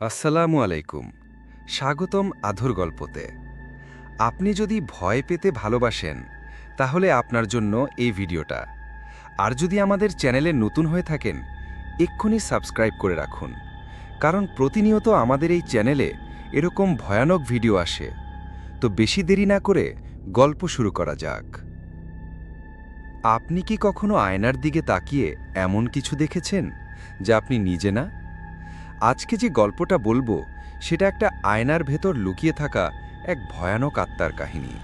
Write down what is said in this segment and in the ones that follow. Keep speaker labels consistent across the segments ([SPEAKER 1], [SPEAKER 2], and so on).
[SPEAKER 1] আসসালামু আলাইকুম। স্বাগতম আধুর গল্পতে। আপনি যদি ভয় পেতে ভালোবাসেন, তাহলে আপনার জন্য এই ভিডিওটা। আর যদি আমাদের চ্যানেলে নতুন হয়ে থাকেন, এক্ষুনি সাবস্ক্রাইব করে রাখুন। কারণ প্রতিনিয়ত আমাদের এই চ্যানেলে এরকম ভয়ানক ভিডিও আসে। তো বেশি দেরি না করে গল্প শুরু করা যাক। আপনি কি কখনো আয়নার দিকে তাকিয়ে এমন কিছু দেখেছেন, যা আপনি নিজে না? আজকে যে গল্পটা বলব, সেটা একটা আয়নার ভেতর লুকিয়ে থাকা এক ভয়ানক আত্মার কাহিনী।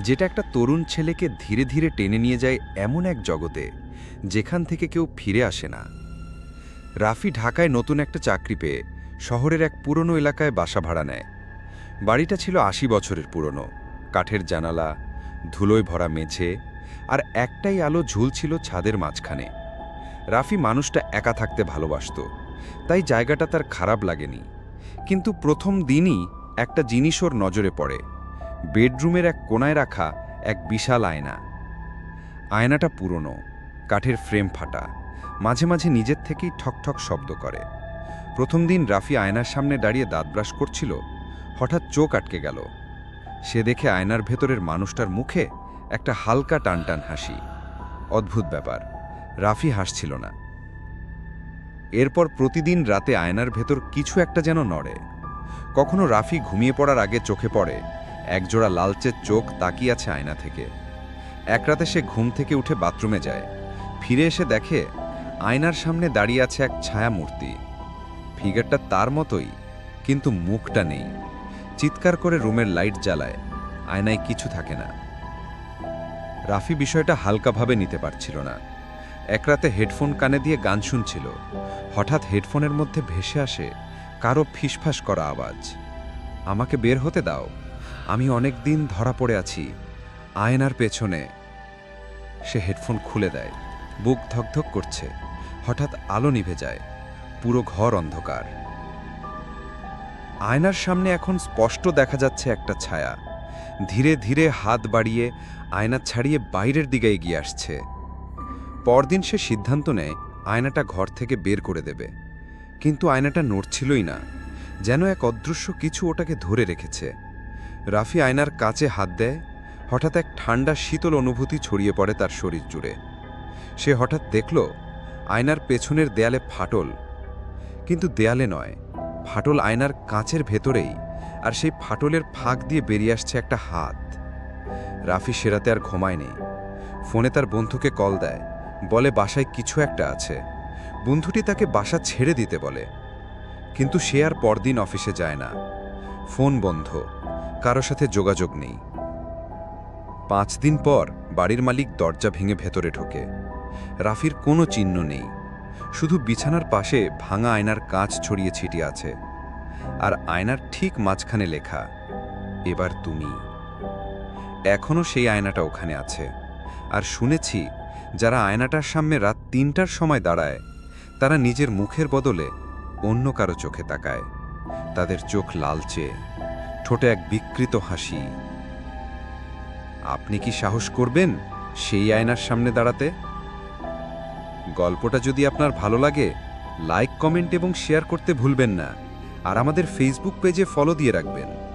[SPEAKER 1] যেটা একটা তরুণ ছেলেকে ধীরে ধীরে টেনে নিয়ে যায় এমন এক জগতে, যেখান থেকে কেউ ফিরে আসে না। রাফি ঢাকায় নতুন একটা চাকরি পেয়ে শহরের এক পুরনো এলাকায় বাসা ভাড়া নেয়। বাড়িটা ছিল আশি বছরের পুরনো, কাঠের জানালা, ধুলোয় ভরা মেঝে, আর একটাই আলো ঝুলছিল ছাদের মাঝখানে। রাফি মানুষটা একা থাকতে ভালোবাসতো। তাই জায়গাটা তার খারাপ লাগেনি। কিন্তু প্রথম দিনই একটা জিনিস ওর নজরে পড়ে। বেডরুমের এক কোনায় রাখা এক বিশাল আয়না। আয়নাটা পুরনো, কাঠের ফ্রেম ফাটা, মাঝে মাঝে নিজের থেকেই ঠকঠক শব্দ করে। প্রথম দিন রাফি আয়নার সামনে দাঁড়িয়ে দাঁত ব্রাশ করছিল, হঠাৎ চোখ আটকে গেল। সে দেখে আয়নার ভেতরের মানুষটার মুখে একটা হালকা টানটান হাসি। অদ্ভুত ব্যাপার, রাফি হাসছিল না। এরপর প্রতিদিন রাতে আয়নার ভেতর কিছু একটা যেন নড়ে। কখনো রাফি ঘুমিয়ে পড়ার আগে চোখে পড়ে, একজোড়া লালচের চোখ তাকিয়ে আছে আয়না থেকে। এক রাতে সে ঘুম থেকে উঠে বাথরুমে যায়। ফিরে এসে দেখে আয়নার সামনে দাঁড়িয়ে আছে এক ছায়া মূর্তি ফিগারটা তার মতোই, কিন্তু মুখটা নেই। চিৎকার করে রুমের লাইট জ্বালায়, আয়নায় কিছু থাকে না। রাফি বিষয়টা হালকাভাবে নিতে পারছিল না। এক রাতে হেডফোন কানে দিয়ে গান শুনছিল। হঠাৎ হেডফোনের মধ্যে ভেসে আসে কারও ফিসফাস করা আওয়াজ। আমাকে বের হতে দাও। আমি অনেক দিন ধরা পড়ে আছি। আয়নার পেছনে। সে হেডফোন খুলে দেয়। বুক ধকধক করছে। হঠাৎ আলো নিভে যায়। পুরো ঘর অন্ধকার। আয়নার সামনে এখন স্পষ্ট দেখা যাচ্ছে একটা ছায়া। ধীরে ধীরে হাত বাড়িয়ে আয়না ছাড়িয়ে বাইরের দিকে এগিয়ে আসছে। পরদিন সে সিদ্ধান্ত নেয়, আয়নাটা ঘর থেকে বের করে দেবে। কিন্তু আয়নাটা নড়ছিলই না, যেন এক অদৃশ্য কিছু ওটাকে ধরে রেখেছে। রাফি আয়নার কাছে হাত দেয়, হঠাৎ এক ঠান্ডা, শীতল অনুভূতি ছড়িয়ে পড়ে তার শরীর জুড়ে। সে হঠাৎ দেখল, আয়নার পেছনের দেয়ালে ফাটল। কিন্তু দেয়ালে নয়, ফাটল আয়নার কাঁচের ভেতরেই, আর সেই ফাটলের ফাঁক দিয়ে বেরিয়ে আসছে একটা হাত। রাফি সেরাতে আর ঘুমায় নেই ফোনে তার বন্ধুকে কল দেয়। বলে বাসায় কিছু একটা আছে। বন্ধুটি তাকে বাসা ছেড়ে দিতে বলে। কিন্তু সে আর পরদিন অফিসে যায় না। ফোন বন্ধ। কারও সাথে যোগাযোগ নেই। পাঁচ দিন পর বাড়ির মালিক দরজা ভেঙে ভেতরে ঢোকে। রাফির কোনো চিহ্ন নেই। শুধু বিছানার পাশে ভাঙা আয়নার কাঁচ ছড়িয়ে ছিটিয়ে আছে। আর আয়নার ঠিক মাঝখানে লেখা, এবার তুমি। এখনও সেই আয়নাটা ওখানে আছে। আর শুনেছি যারা আয়নাটার সামনে রাত তিনটার সময় দাঁড়ায়, তারা নিজের মুখের বদলে অন্য কারও চোখে তাকায়। তাদের চোখ লালচে, ঠোঁটে এক বিকৃত হাসি। আপনি কি সাহস করবেন সেই আয়নার সামনে দাঁড়াতে? গল্পটা যদি আপনার ভালো লাগে, লাইক, কমেন্ট এবং শেয়ার করতে ভুলবেন না। আর আমাদের ফেসবুক পেজে ফলো দিয়ে রাখবেন।